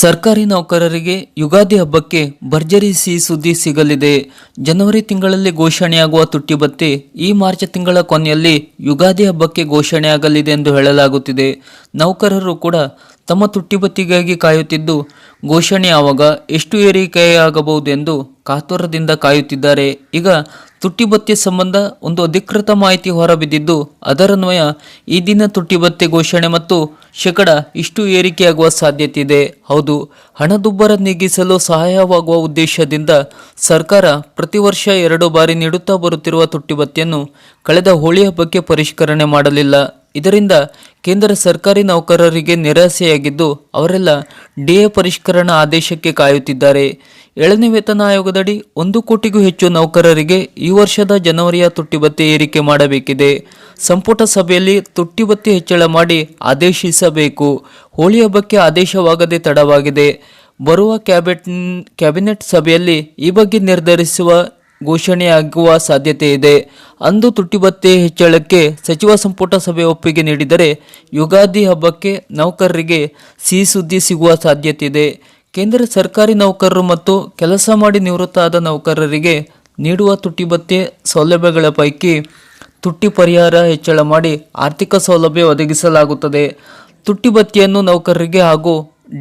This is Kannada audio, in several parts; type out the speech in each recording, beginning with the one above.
ಸರ್ಕಾರಿ ನೌಕರರಿಗೆ ಯುಗಾದಿ ಹಬ್ಬಕ್ಕೆ ಭರ್ಜರಿ ಸಿಹಿ ಸುದ್ದಿ ಸಿಗಲಿದೆ. ಜನವರಿ ತಿಂಗಳಲ್ಲಿ ಘೋಷಣೆಯಾಗುವ ತುಟ್ಟಿ ಈ ಮಾರ್ಚ್ ತಿಂಗಳ ಕೊನೆಯಲ್ಲಿ ಯುಗಾದಿ ಹಬ್ಬಕ್ಕೆ ಘೋಷಣೆಯಾಗಲಿದೆ ಎಂದು ಹೇಳಲಾಗುತ್ತಿದೆ. ನೌಕರರು ಕೂಡ ತಮ್ಮ ತುಟ್ಟಿ ಭತ್ಯೆಗಾಗಿ ಕಾಯುತ್ತಿದ್ದು ಘೋಷಣೆ ಆವಾಗ ಎಷ್ಟು ಏರಿಕೆಯಾಗಬಹುದೆಂದು ಕಾತುರದಿಂದ ಕಾಯುತ್ತಿದ್ದಾರೆ. ಈಗ ತುಟ್ಟಿಬತ್ತೆ ಸಂಬಂಧ ಒಂದು ಅಧಿಕೃತ ಮಾಹಿತಿ ಹೊರಬಿದ್ದಿದ್ದು ಅದರನ್ವಯ ಈ ದಿನ ತುಟ್ಟಿಬತ್ತೆ ಘೋಷಣೆ ಮತ್ತು ಶೇಕಡ ಇಷ್ಟು ಏರಿಕೆಯಾಗುವ ಸಾಧ್ಯತೆ ಇದೆ ಹೌದು, ಹಣದುಬ್ಬರ ನೀಗಿಸಲು ಸಹಾಯವಾಗುವ ಉದ್ದೇಶದಿಂದ ಸರ್ಕಾರ ಪ್ರತಿ ವರ್ಷ ಎರಡು ಬಾರಿ ನೀಡುತ್ತಾ ಬರುತ್ತಿರುವ ತುಟ್ಟಿಬತ್ತೆಯನ್ನು ಕಳೆದ ಹೋಳಿ ಹಬ್ಬಕ್ಕೆ ಪರಿಷ್ಕರಣೆ ಮಾಡಲಿಲ್ಲ. ಇದರಿಂದ ಕೇಂದ್ರ ಸರ್ಕಾರಿ ನೌಕರರಿಗೆ ನಿರಾಸೆಯಾಗಿದ್ದು ಅವರೆಲ್ಲ ಡಿಎ ಪರಿಷ್ಕರಣಾ ಆದೇಶಕ್ಕೆ ಕಾಯುತ್ತಿದ್ದಾರೆ. ಏಳನೇ ವೇತನ ಆಯೋಗದಡಿ ಒಂದು ಕೋಟಿಗೂ ಹೆಚ್ಚು ನೌಕರರಿಗೆ ಈ ವರ್ಷದ ಜನವರಿಯ ತುಟ್ಟಿ ಭತ್ಯೆ ಏರಿಕೆ ಮಾಡಬೇಕಿದೆ. ಸಂಪುಟ ಸಭೆಯಲ್ಲಿ ತುಟ್ಟಿ ಭತ್ಯೆ ಹೆಚ್ಚಳ ಮಾಡಿ ಆದೇಶಿಸಬೇಕು. ಹೋಳಿ ಹಬ್ಬಕ್ಕೆ ಆದೇಶವಾಗದೆ ತಡವಾಗಿದೆ. ಬರುವ ಕ್ಯಾಬಿನೆಟ್ ಸಭೆಯಲ್ಲಿ ಈ ಬಗ್ಗೆ ನಿರ್ಧರಿಸುವ ಘೋಷಣೆಯಾಗುವ ಸಾಧ್ಯತೆ ಇದೆ. ಅಂದು ತುಟ್ಟಿಬತ್ತೆ ಹೆಚ್ಚಳಕ್ಕೆ ಸಚಿವ ಸಂಪುಟ ಸಭೆ ಒಪ್ಪಿಗೆ ನೀಡಿದರೆ ಯುಗಾದಿ ಹಬ್ಬಕ್ಕೆ ನೌಕರರಿಗೆ ಸಿಹಿ ಸುದ್ದಿ ಸಿಗುವ ಸಾಧ್ಯತೆ ಇದೆ ಕೇಂದ್ರ ಸರ್ಕಾರಿ ನೌಕರರು ಮತ್ತು ಕೆಲಸ ಮಾಡಿ ನಿವೃತ್ತ ಆದ ನೌಕರರಿಗೆ ನೀಡುವ ತುಟ್ಟಿಬತ್ತೆ ಸೌಲಭ್ಯಗಳ ಪೈಕಿ ತುಟ್ಟಿ ಪರಿಹಾರ ಹೆಚ್ಚಳ ಮಾಡಿ ಆರ್ಥಿಕ ಸೌಲಭ್ಯ ಒದಗಿಸಲಾಗುತ್ತದೆ. ತುಟ್ಟಿ ಭತ್ಯೆಯನ್ನು ನೌಕರರಿಗೆ ಹಾಗೂ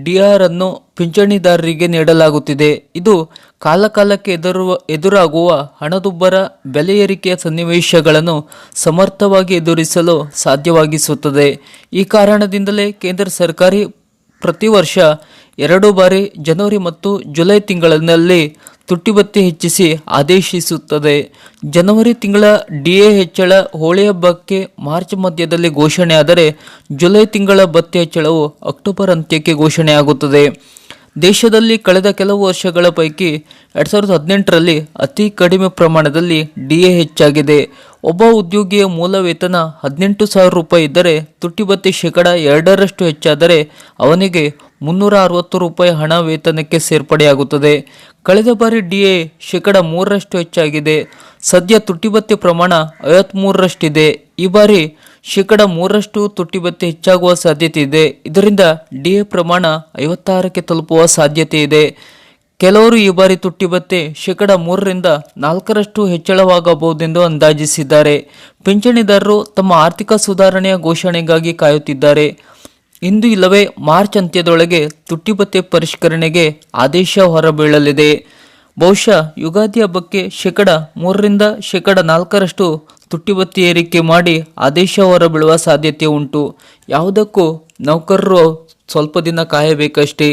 ಡಿಆರ್ ಅನ್ನು ಪಿಂಚಣಿದಾರರಿಗೆ ನೀಡಲಾಗುತ್ತಿದೆ. ಇದು ಕಾಲಕಾಲಕ್ಕೆ ಎದುರುವ, ಎದುರಾಗುವ ಹಣದುಬ್ಬರ ಬೆಲೆ ಏರಿಕೆಯ ಸನ್ನಿವೇಶಗಳನ್ನು ಸಮರ್ಥವಾಗಿ ಎದುರಿಸಲು ಸಾಧ್ಯವಾಗಿಸುತ್ತದೆ. ಈ ಕಾರಣದಿಂದಲೇ ಕೇಂದ್ರ ಸರ್ಕಾರಿ ಪ್ರತಿ ವರ್ಷ ಎರಡು ಬಾರಿ ಜನವರಿ ಮತ್ತು ಜುಲೈ ತಿಂಗಳಿನಲ್ಲಿ ತುಟ್ಟಿಬತ್ತಿ ಹೆಚ್ಚಿಸಿ ಆದೇಶಿಸುತ್ತದೆ. ಜನವರಿ ತಿಂಗಳ ಡಿಎ ಹೆಚ್ಚಳ ಹೋಳಿ ಹಬ್ಬಕ್ಕೆ ಮಾರ್ಚ್ ಮಧ್ಯದಲ್ಲಿ ಘೋಷಣೆಯಾದರೆ ಜುಲೈ ತಿಂಗಳ ಭತ್ಯೆ ಹೆಚ್ಚಳವು ಅಕ್ಟೋಬರ್ ಅಂತ್ಯಕ್ಕೆ ಘೋಷಣೆಯಾಗುತ್ತದೆ. ದೇಶದಲ್ಲಿ ಕಳೆದ ಕೆಲವು ವರ್ಷಗಳ ಪೈಕಿ ಎರಡು ಸಾವಿರದ ಹದಿನೆಂಟರಲ್ಲಿ ಅತಿ ಕಡಿಮೆ ಪ್ರಮಾಣದಲ್ಲಿ ಡಿಎ ಹೆಚ್ಚಾಗಿದೆ. ಒಬ್ಬ ಉದ್ಯೋಗಿಯ ಮೂಲ ವೇತನ ಹದಿನೆಂಟು ಸಾವಿರ ರೂಪಾಯಿ ಇದ್ದರೆ ತುಟ್ಟಿ ಭತ್ಯೆ ಶೇಕಡ ಎರಡರಷ್ಟು ಹೆಚ್ಚಾದರೆ ಅವನಿಗೆ ಮುನ್ನೂರ ಅರವತ್ತು ರೂಪಾಯಿ ಹಣ ವೇತನಕ್ಕೆ ಸೇರ್ಪಡೆಯಾಗುತ್ತದೆ. ಕಳೆದ ಬಾರಿ ಡಿಎ ಶೇಕಡ ಮೂರರಷ್ಟು ಹೆಚ್ಚಾಗಿದೆ. ಸದ್ಯ ತುಟ್ಟಿ ಭತ್ಯೆ ಪ್ರಮಾಣ ಐವತ್ತ್ಮೂರರಷ್ಟಿದೆ ಈ ಬಾರಿ ಶೇಕಡ ಮೂರರಷ್ಟು ತುಟ್ಟಿಬತ್ತೆ ಹೆಚ್ಚಾಗುವ ಸಾಧ್ಯತೆ ಇದೆ. ಇದರಿಂದ ಡಿಎ ಪ್ರಮಾಣ ಐವತ್ತಾರಕ್ಕೆ ತಲುಪುವ ಸಾಧ್ಯತೆ ಇದೆ. ಕೆಲವರು ಈ ಬಾರಿ ತುಟ್ಟಿಬತ್ತೆ ಶೇಕಡ ಮೂರರಿಂದ ನಾಲ್ಕರಷ್ಟು ಹೆಚ್ಚಳವಾಗಬಹುದೆಂದು ಅಂದಾಜಿಸಿದ್ದಾರೆ. ಪಿಂಚಣಿದಾರರು ತಮ್ಮ ಆರ್ಥಿಕ ಸುಧಾರಣೆಯ ಘೋಷಣೆಗಾಗಿ ಕಾಯುತ್ತಿದ್ದಾರೆ. ಇಂದು ಇಲ್ಲವೇ ಮಾರ್ಚ್ ಅಂತ್ಯದೊಳಗೆ ತುಟ್ಟಿಬತ್ತೆ ಪರಿಷ್ಕರಣೆಗೆ ಆದೇಶ ಹೊರಬೀಳಲಿದೆ. ಬಹುಶಃ ಯುಗಾದಿ ಹಬ್ಬಕ್ಕೆ ಶೇಕಡ ಮೂರರಿಂದ ಶೇಕಡ ನಾಲ್ಕರಷ್ಟು ತುಟ್ಟಿಬತ್ತಿ ಏರಿಕೆ ಮಾಡಿ ಆದೇಶ ಹೊರಬೀಳುವ ಸಾಧ್ಯತೆ ಉಂಟು. ಯಾವುದಕ್ಕೂ ನೌಕರರು ಸ್ವಲ್ಪ ದಿನ ಕಾಯಬೇಕಷ್ಟೇ.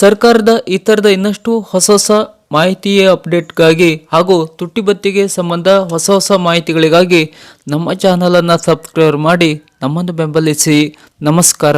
ಸರ್ಕಾರದ ಈ ಥರದ ಇನ್ನಷ್ಟು ಹೊಸ ಹೊಸ ಮಾಹಿತಿಯ ಅಪ್ಡೇಟ್ಗಾಗಿ ಹಾಗೂ ತುಟ್ಟಿಬತ್ತಿಗೆ ಸಂಬಂಧ ಹೊಸ ಹೊಸ ಮಾಹಿತಿಗಳಿಗಾಗಿ ನಮ್ಮ ಚಾನಲನ್ನು ಸಬ್ಸ್ಕ್ರೈಬ್ ಮಾಡಿ ನಮ್ಮನ್ನು ಬೆಂಬಲಿಸಿ. ನಮಸ್ಕಾರ.